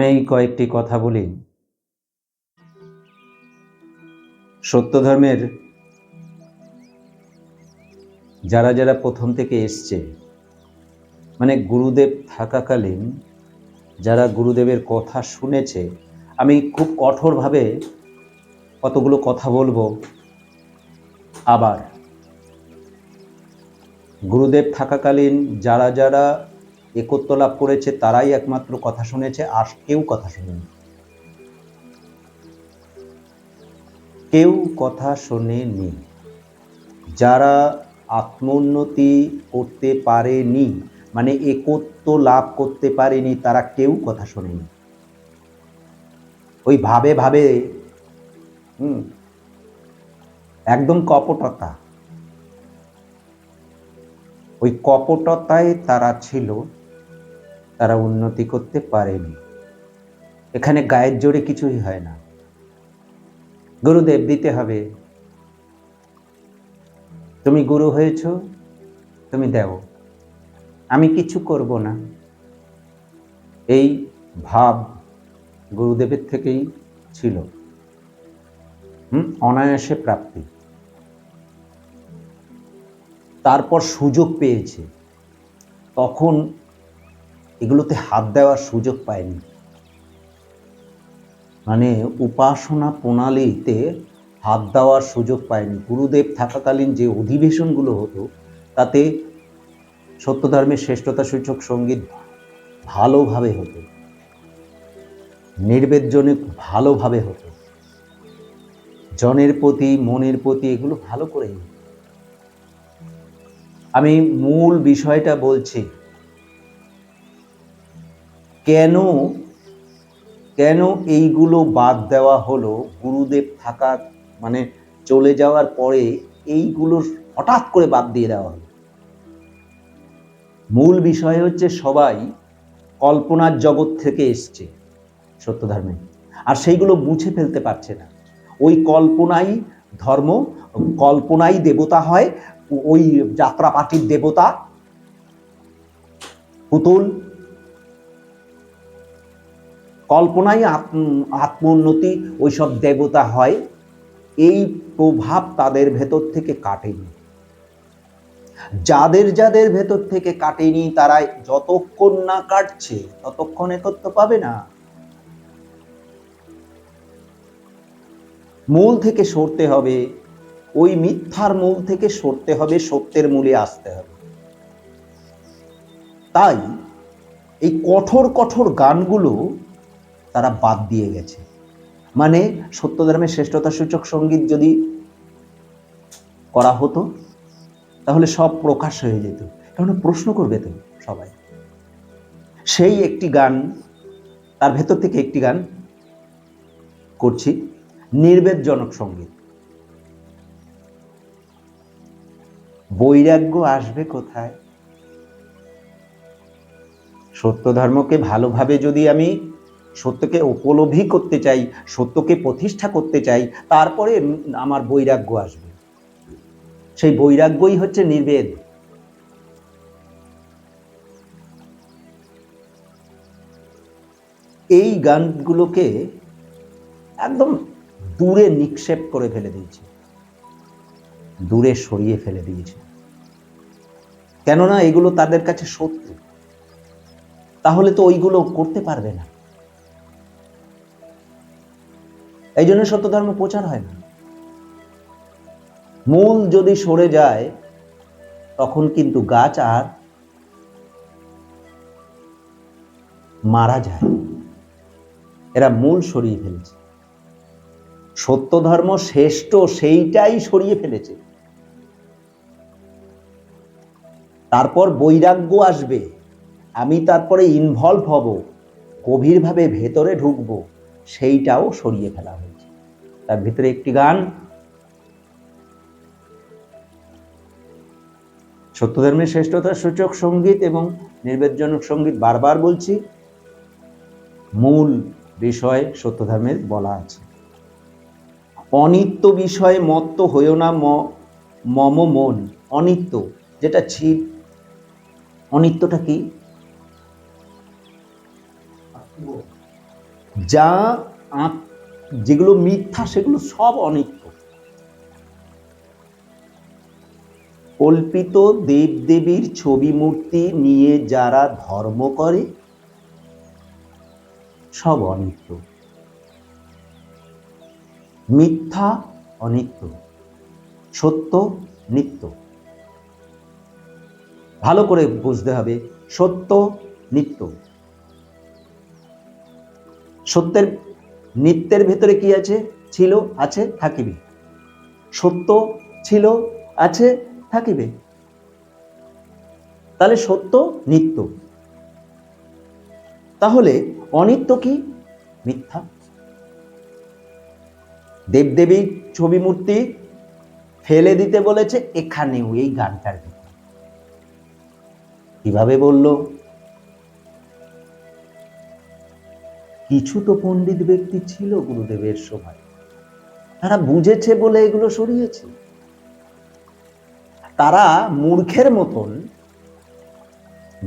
আমি কয়েকটি কথা বলি। সত্য ধর্মের যারা যারা প্রথম থেকে এসছে মানে গুরুদেব থাকাকালীন যারা গুরুদেবের কথা শুনেছে, আমি খুব কঠোরভাবে কতগুলো কথা বলব। আবার, গুরুদেব থাকাকালীন যারা যারা একত্র লাভ করেছে, তারাই একমাত্র কথা শুনেছে, আর কেউ কথা শুনেনি। কেউ কথা শোনেনি। যারা আত্মোন্নতি করতে পারেনি মানে একত্ব লাভ করতে পারেনি, তারা কেউ কথা শোনেনি। ওই ভাবে ভাবে, হুম, একদম কপটতা। ওই কপটতায় তারা ছিল তারা উন্নতি করতে পারেনি। এখানে গায়ের জোরে কিছুই হয় না। গুরুদেব দিতে হবে। তুমি গুরু হয়েছ, তুমি দেও। আমি কিছু করব না। এই ভাব গুরুদেবের থেকেই ছিল। হুম, অনায়াসে প্রাপ্তি। তারপর সুযোগ পেয়েছে। তখন এগুলোতে হাত দেওয়ার সুযোগ পায়নি। মানে উপাসনা প্রণালীতে হাত দেওয়ার সুযোগ পায়নি। গুরুদেব থাকাকালীন যে অধিবেশনগুলো হতো, তাতে সত্যধর্মের শ্রেষ্ঠতা সূচক সংগীত ভালোভাবে হতো। নির্বেদজনে ভালোভাবে হতো। জনের প্রতি, মনের প্রতি এগুলো ভালো করেই। আমি মূল বিষয়টা বলছি কেন কেন এইগুলো বাদ দেওয়া হলো? গুরুদেব থাকা মানে চলে যাওয়ার পরে এইগুলো হঠাৎ করে বাদ দিয়ে দেওয়া হলো। মূল বিষয় হচ্ছে সবাই কল্পনার জগৎ থেকে এসছে সত্যধর্মে। আর সেইগুলো মুছে ফেলতে পারছে না। ওই কল্পনাই ধর্ম, কল্পনাই দেবতা হয় ওই যাত্রা পার্টির দেবতা পুতুল কল্পনাই আত্ম- আত্মোন্নতি ওইসব দেবতা হয়। এই প্রভাব তাদের ভেতর থেকে কাটেনি। যাদের যাদের ভেতর থেকে কাটেনি, তারা যতক্ষণ না কাটছে, ততক্ষণ একত্র পাবে না। মূল থেকে সরতে হবে, ওই মিথ্যার মূল থেকে সরতে হবে, সত্যের মূলে আসতে হবে। তাই এই কঠোর কঠোর গানগুলো তারা বাদ দিয়ে গেছে। মানে সত্যধর্মের শ্রেষ্ঠতা সূচক সংগীত যদি করা হতো, তাহলে সব প্রকাশ হয়ে যেত। কারণ প্রশ্ন করবে তো সবাই। সেই একটি গান, তার ভেতর থেকে একটি গান করছি, নির্বেদজনক সংগীত। বৈরাগ্য আসবে কোথায়? সত্য ধর্মকে ভালোভাবে যদি আমি সত্যকে উপলব্ধি করতে চাই, সত্যকে প্রতিষ্ঠা করতে চাই, তারপরে আমার বৈরাগ্য আসবে। সেই বৈরাগ্যই হচ্ছে নির্বেদ। এই গানগুলোকে একদম দূরে নিক্ষেপ করে ফেলে দিয়েছে। দূরে সরিয়ে ফেলে দিয়েছে। কেননা এগুলো তাদের কাছে শত্রু তাহলে তো ওইগুলো করতে পারবে না। এই জন্য সত্য ধর্ম প্রচার হয় না। মূল যদি সরে যায়, তখন কিন্তু গাছ আর মারা যায়। এরা মূল সরিয়ে ফেলেছে। সত্য ধর্ম শ্রেষ্ঠ সেইটাই সরিয়ে ফেলেছে। তারপর বৈরাগ্য আসবে। আমি তারপরে ইনভলভ হব। গভীরভাবে ভেতরে ঢুকবো। সেইটাও সরিয়ে ফেলা হয়েছে। তার ভিতরে একটি গান। সত্যধর্মের শ্রেষ্ঠতা সূচক সংগীত এবং নির্বেদজনক সংগীত বারবার বলছি, মূল বিষয় সত্যধর্মের বলা আছে। অনিত্য বিষয়ে মত্ত হইও না মম মন, অনিত্য, যেটা ছিল অনিত্যটা কি? যা আপ- যেগুলো মিথ্যা, সেগুলো সব অনিত্য। কল্পিত দেবদেবীর ছবি মূর্তি নিয়ে যারা ধর্ম করে, সব অনিত্য। মিথ্যা অনিত্য, সত্য নিত্য। ভালো করে বুঝতে হবে, সত্য নিত্য। সত্যের নিত্যের ভেতরে কি আছে? ছিল, আছে, থাকিবে। সত্য ছিল, আছে, থাকিবে। তাহলে সত্য, নিত্য। তাহলে অনিত্য কি? মিথ্যা। দেবদেবী ছবি মূর্তি ফেলে দিতে বলেছে, এখানেও এই গানটার ভিতরে। কীভাবে বলল? কিছু তো পণ্ডিত ব্যক্তি ছিল গুরুদেবের সময় তারা বুঝেছে বলে এগুলো সরিয়েছে। তারা মূর্খের মতন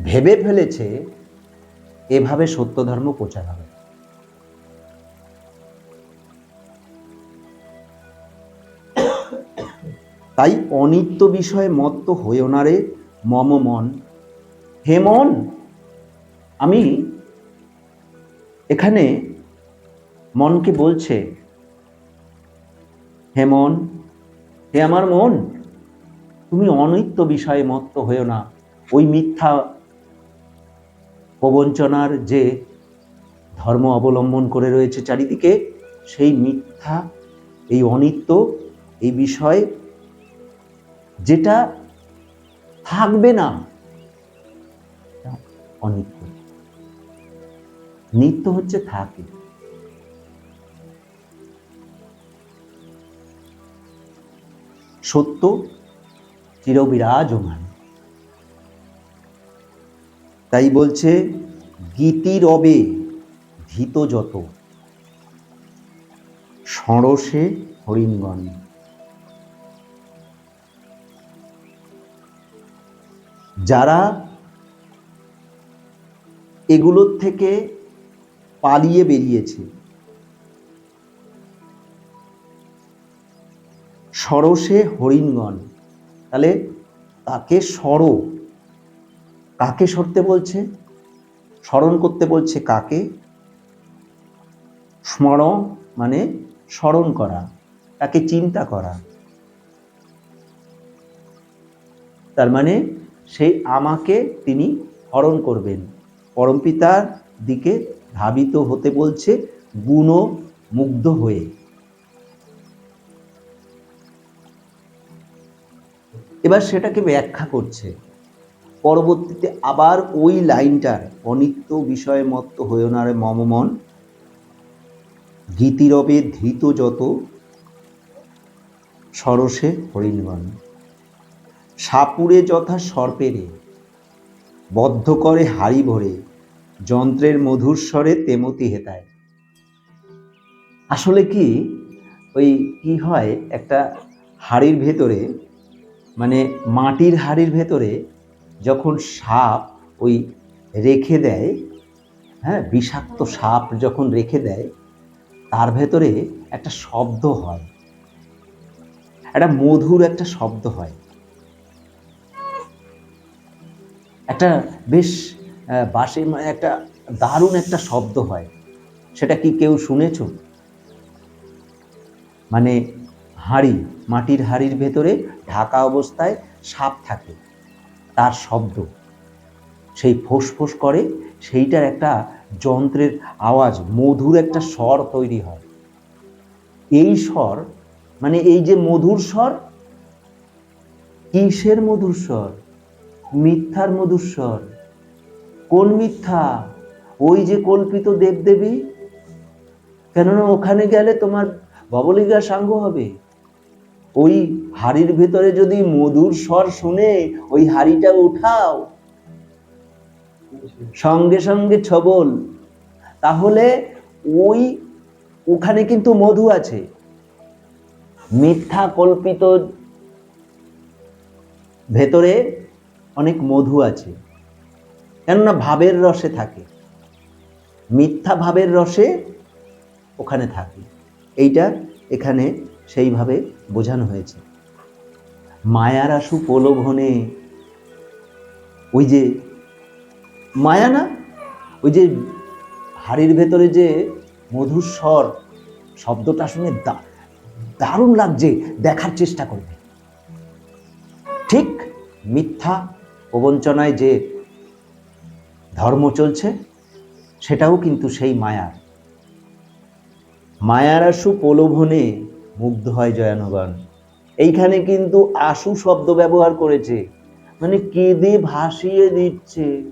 ভেবে ফেলেছে, এভাবে সত্য ধর্ম প্রচার হবে। তাই অনিত্য বিষয়ে মত্ত হয়েও না রে, মম মন। হে মন, আমি এখানে মনকে বলছে? হে মন, হে আমার মন, তুমি অনিত্য বিষয়ে মত্ত হয়েও না। ওই মিথ্যা প্রবঞ্চনার যে ধর্ম অবলম্বন করে রয়েছে চারিদিকে, সেই মিথ্যা, এই অনিত্য, এই বিষয় যেটা থাকবে না অনিত্য। নিত্য হচ্ছে থাকে। সত্য চিরবিরাজমান। তাই বলছে, গীতি রবে ধীত যত সরসে হরিণগণ। যারা এগুলোর থেকে পালিয়ে বেরিয়েছে। সরসে হরিণগণ। তাহলে তাকে সর। কাকে সরতে বলছে? স্মরণ করতে বলছে কাকে? স্মরণ মানে স্মরণ করা, তাকে চিন্তা করা। তার মানে সেই আমাকে তিনি হরণ করবেন। পরমপিতার দিকে ধাবিত হতে বলছে গুণ মুগ্ধ হয়ে। এবার সেটাকে ব্যাখ্যা করছে। পরবর্তীতে আবার ওই লাইনটার অনিত্য বিষয়ে মত্ত হয়েও না রে মম মন। গীতিরবে ধৃত যত, সরসে হরিণগণ সাপুরে যথা সর্পেরে, বদ্ধ করে হাড়ি ভরে। যন্ত্রের মধুর স্বরে তেমতি হেতায়। আসলে কি, ওই কি হয়, একটা হাড়ির ভেতরে মানে মাটির হাড়ির ভেতরে যখন সাপ ওই রেখে দেয় হ্যাঁ বিষাক্ত সাপ যখন রেখে দেয়, তার ভেতরে একটা শব্দ হয়। একটা মধুর একটা শব্দ হয়। একটা বেশ বাসে মানে একটা দারুণ একটা শব্দ হয়। সেটা কি কেউ শুনেছ? মানে হাঁড়ি, মাটির হাঁড়ির ভেতরে ঢাকা অবস্থায় সাপ থাকে, তার শব্দ। সেই ফোঁস করে, সেইটার একটা যন্ত্রের আওয়াজ, মধুর একটা স্বর তৈরি হয়। এই স্বর মানে এই যে মধুর স্বর, কিসের মধুর স্বর? মিথ্যার মধুর স্বর। কোন মিথ্যা? ওই যে কল্পিত দেবদেবী? কেননা ওখানে গেলে তোমার ববলিগা সাঙ্গ হবে। ওই হাড়ির ভেতরে যদি মধুর স্বর শুনে, ওই হাড়িটা উঠাও। সঙ্গে সঙ্গে ছবল। তাহলে ওই, ওখানে কিন্তু মধু আছে। মিথ্যা কল্পিত ভেতরে অনেক মধু আছে। কেননা ভাবের রসে থাকে। মিথ্যা ভাবের রসে ওখানে থাকে। এইটা এখানে সেইভাবে বোঝানো হয়েছে। মায়ার আশু প্রলোভনে ওই যে মায়া না? ওই যে হাড়ির ভেতরে যে মধুর স্বর, শব্দটা শুনে দারুণ লাগছে, দেখার চেষ্টা করবে। ঠিক মিথ্যা প্রবঞ্চনায় যে ধর্ম চলছে, সেটাও কিন্তু সেই মায়ার মায়ার আশু প্রলোভনে মুগ্ধ হয় জয়ানগণ। এইখানে কিন্তু আশু শব্দ ব্যবহার করেছে। মানে কেঁদে ভাসিয়ে দিচ্ছে।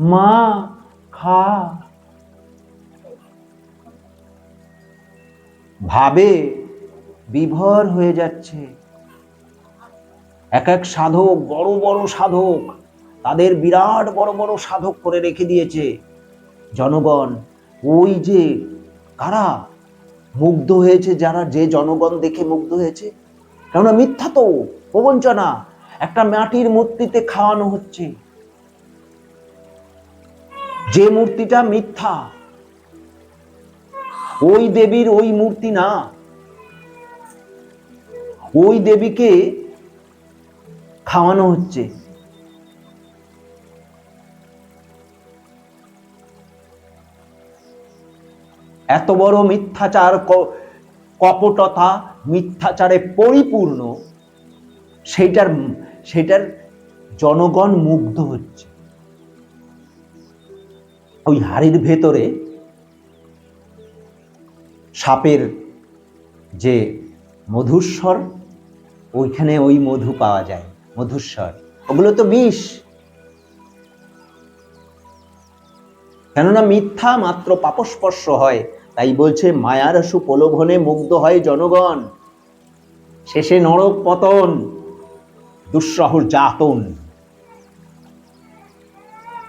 মা, খা। ভাবে বিভর হয়ে যাচ্ছে। এক এক সাধক, বড় বড় সাধক। তাদের বিরাট বড় বড় সাধক করে রেখে দিয়েছে। জনগণ, ওই যে কারা? মুগ্ধ হয়েছে যারা, যে জনগণ দেখে মুগ্ধ হয়েছে। কেননা মিথ্যা তো, প্রবঞ্চনা। একটা মাটির মূর্তিতে খাওয়ানো হচ্ছে। যে মূর্তিটা মিথ্যা, ওই দেবীর ওই মূর্তি না। ওই দেবীকে খাওয়ানো হচ্ছে। এত বড় মিথ্যাচার কপটতা, মিথ্যাচারে পরিপূর্ণ, সেইটার সেইটার জনগণ মুগ্ধ হচ্ছে। ওই হাড়ির ভেতরে সাপের যে মধুস্বর, ওইখানে ওই মধু পাওয়া যায়, মধুস্বর। ওগুলো তো বিষ। কেননা মিথ্যা মাত্র পাপস্পর্শ হয় তাই বলছে, মায়ার সুপ্রলোভনে মুগ্ধ হয় জনগণ। শেষে নরক পতন দুঃসহর যাতন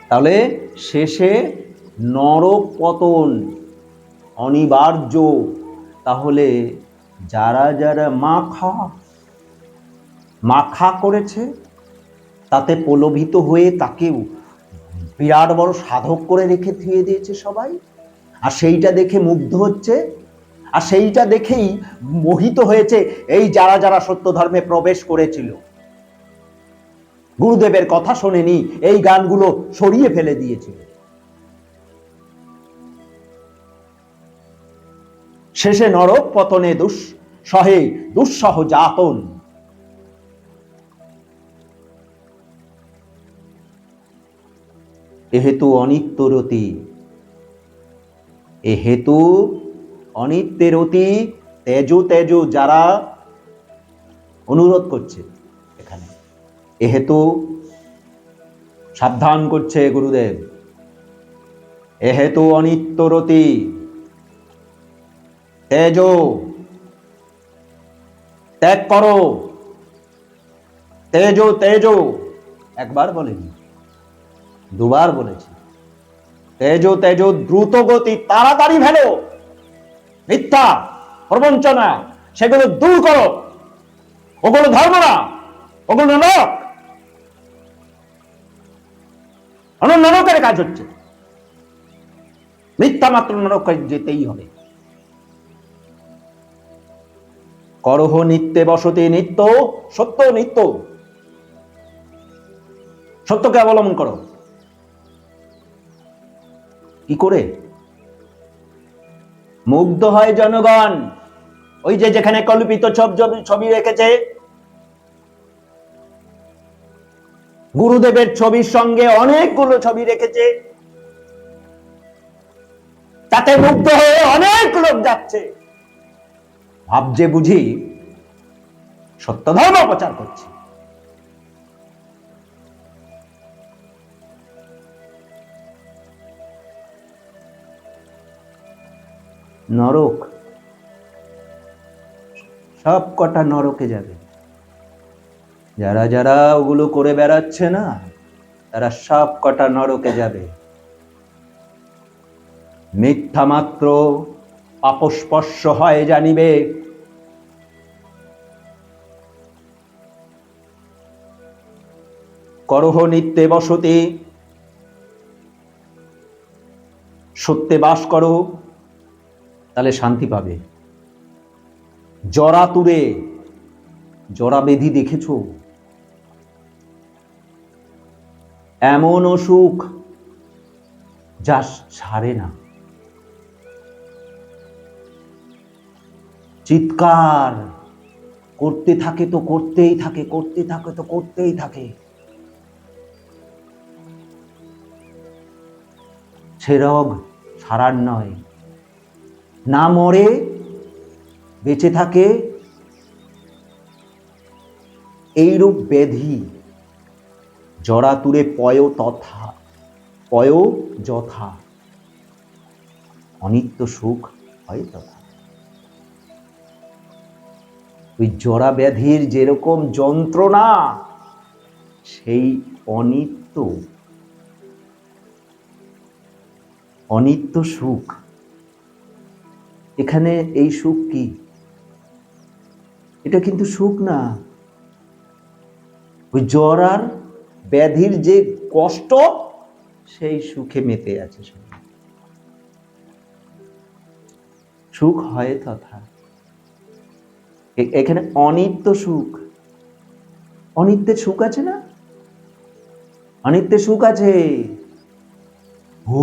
তাহলে শেষে নরক পতন অনিবার্য। তাহলে যারা যারা মাখা মাখা করেছে, তাতে প্রলোভিত হয়ে তাকেও বিরাট বড় সাধক করে রেখে থুয়ে দিয়েছে সবাই। আর সেইটা দেখে মুগ্ধ হচ্ছে, আর সেইটা দেখেই মোহিত হয়েছে এই যারা যারা সত্য ধর্মে প্রবেশ করেছিল। গুরুদেবের কথা শোনেনি, এই গানগুলো সরিয়ে ফেলে দিয়েছিল। শেষে নরক পতনে দুঃ সহে দুঃসহ যাতন এহেতু অনিত্যর অতি এ হেতু অনিত্যের অতি তেজ তেজ যারা অনুরোধ করছে এখানে। এ হেতু সাবধান করছে গুরুদেব। এ হেতু অনিত্যরতি তেজ ত্যাগ করো। তেজ তেজ। একবার বলেনি, দুবার বলেছি। তেজ তেজ দ্রুত গতি, তাড়াতাড়ি ফেলো। মিথ্যা, প্রবঞ্চনা, সেগুলো দূর করো। ওগুলো ধর্ম না, ওগুলো নরক অনন্য নরকের কাজ হচ্ছে। মিথ্যা মাত্র নরক যেতেই হবে। করহ নিত্যে বসতি নিত্য, সত্য নিত্য। সত্যকে অবলম্বন করো। কি করে? মুগ্ধ হয় জনগণ। ওই যে যেখানে কল্পিত ছবি রেখেছে, গুরুদেবের ছবির সঙ্গে অনেকগুলো ছবি রেখেছে। তাতে মুগ্ধ হয়ে অনেক লোক যাচ্ছে। ভাবছে বুঝি সত্য ধর্ম প্রচার করছে। নরক। সব কটা নরকে যাবে। যারা যারা ওগুলো করে বেড়াচ্ছে না, তারা সব কটা নরকে যাবে। মিথ্যা মাত্র পাপস্পর্শ হয় জানিবে। করহ নিত্যে বসতি, সত্যে বাস করো। তাহলে শান্তি পাবে। জরা তুরে, জরা বেধি দেখেছ? এমন অসুখ যা ছাড়ে না। চিৎকার, করতে থাকে তো করতেই থাকে, করতে থাকে তো করতেই থাকে। সে রোগ সারার নয়। না মরে, বেঁচে থাকে। এইরূপ ব্যাধি জরাতুরে পয় তথা পয় যথা। অনিত্য সুখ হয় তথা। ওই জরা ব্যাধির যেরকম যন্ত্রণা, সেই অনিত্য অনিত্য সুখ এখানে এই সুখ কি? এটা কিন্তু সুখ না। ওই জরার ব্যাধির যে কষ্ট, সেই সুখে মেতে আছে। সুখ হয় তথা। এখানে অনিত্য সুখ। অনিত্যের সুখ আছে না? অনিত্যের সুখ আছে। ও,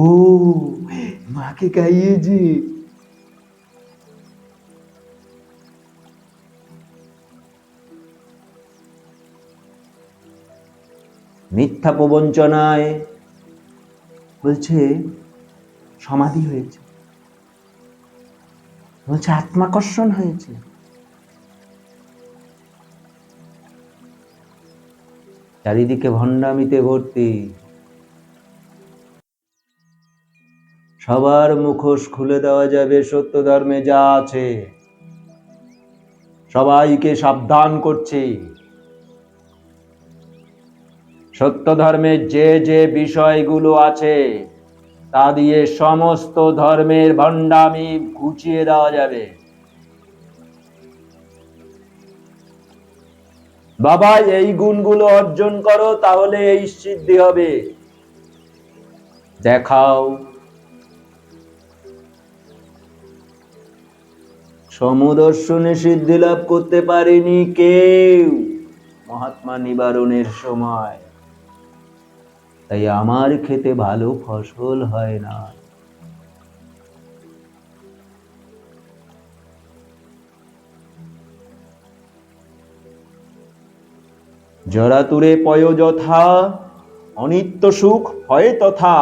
মাকে খাইয়েছি। মিথ্যা প্রবঞ্চনায় বলছে, সমাধি হয়েছে। বলছে, আত্মাকর্ষণ হয়েছে। চারিদিকে ভণ্ডামিতে ভর্তি। সবার মুখোশ খুলে দেওয়া যাবে সত্য ধর্মে যা আছে। সবাইকে সাবধান করছে। সত্য ধর্মের যে যে বিষয়গুলো আছে, তা দিয়ে সমস্ত ধর্মের ভণ্ডামি ঘুচিয়ে দেওয়া যাবে। বাবা, এই গুণগুলো অর্জন করো, তাহলে এই সিদ্ধি হবে। দেখাও। সমদর্শনে সিদ্ধি লাভ করতে পারেনি কেউ। মহাত্মা নিবারণের সময়। তাই আমার খেতে ভালো ফসল হয় না। জরাতুরে পয় যথা, অনিত্য সুখ হয় তথা,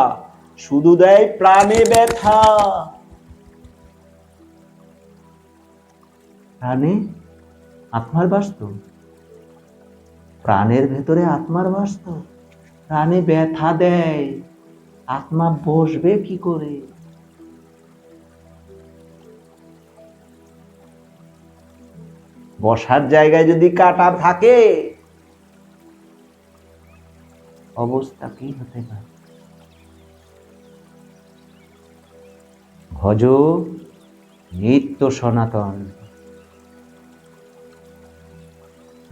শুধু দেয় প্রাণে ব্যথা। প্রাণে আত্মার বাস্তব প্রাণের ভেতরে আত্মার বাস্তব প্রাণে ব্যথা দেয়, আত্মা বসবে কি করে? বসার জায়গায় যদি কাটা থাকে, অবস্থা কি হতে পারে? ভজ নিত্য সনাতন।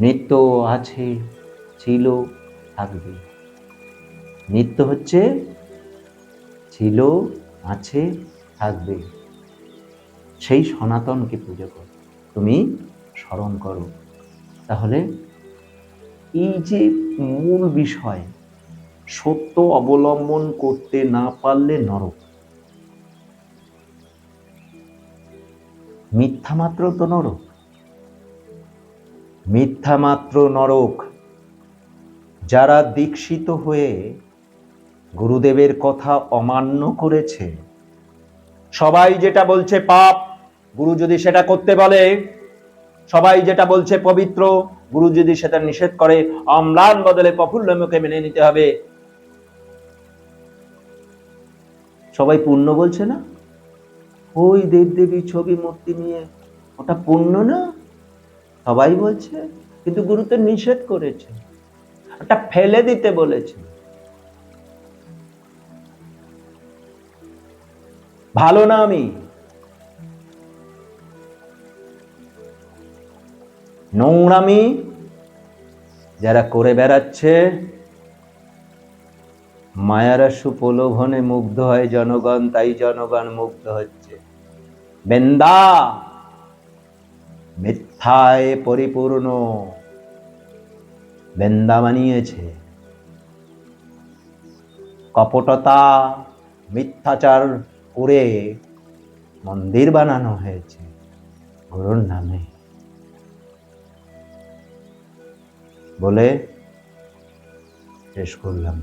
নিত্য আছে, ছিল, থাকবে। নিত্য হচ্ছে, ছিল, আছে, থাকবে। সেই সনাতনকে পুজো কর। তুমি স্মরণ করো। তাহলে এই যে মূল বিষয়, সত্য অবলম্বন করতে না পারলে নরক। মিথ্যা মাত্র তো নরক। মিথ্যা মাত্র নরক। যারা দীক্ষিত হয়ে গুরুদেবের কথা অমান্য করেছে। সবাই যেটা বলছে পাপ, গুরু যদি সেটা করতে বলে, সবাই যেটা বলছে পবিত্র, গুরু যদি সেটা নিষেধ করে, অম্লান বদলে প্রফুল্ল মুখে মেনে নিতে হবে। সবাই পুণ্য বলছে না? ওই দেব দেবদেবী ছবি, মূর্তি নিয়ে ওটা পুণ্য না? সবাই বলছে, কিন্তু গুরু তো নিষেধ করেছে। ওটা ফেলে দিতে বলেছে। ভালো না আমি? নোংরামি যারা করে বেড়াচ্ছে, মায়ারা সুপ্রলোভনে মুগ্ধ হয় জনগণ, তাই জনগণ মুগ্ধ হচ্ছে। বেন্দা, মিথ্যায় পরিপূর্ণ। বেন্দা বানিয়েছে। কপটতা, মিথ্যাচার করে মন্দির বানানো হয়েছে গুরুর নামে। বলে শেষ করলাম।